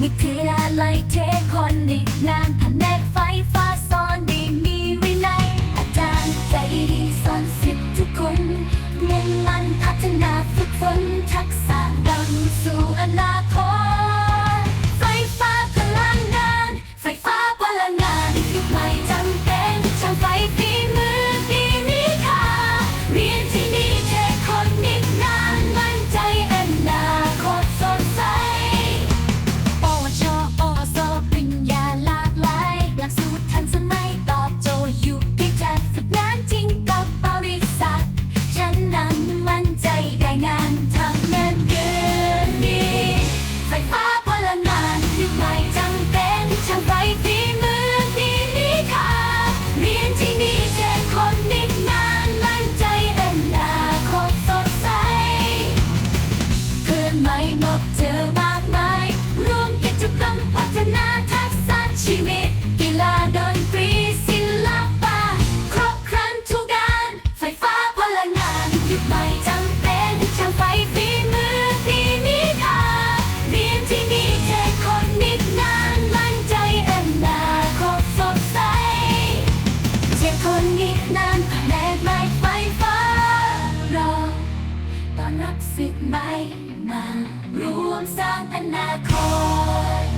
We could I like it? ยุคใม่จำเป็นช่ไฟฝีมือพีนิดาเรีนที่นี่แคนนิดนานมั่นใจอนาคตสดใสเจ็คนนิดนานแลกไม้ไฟฟ้ารอตอนรับสิทไม่มารวมสร้างอนาคต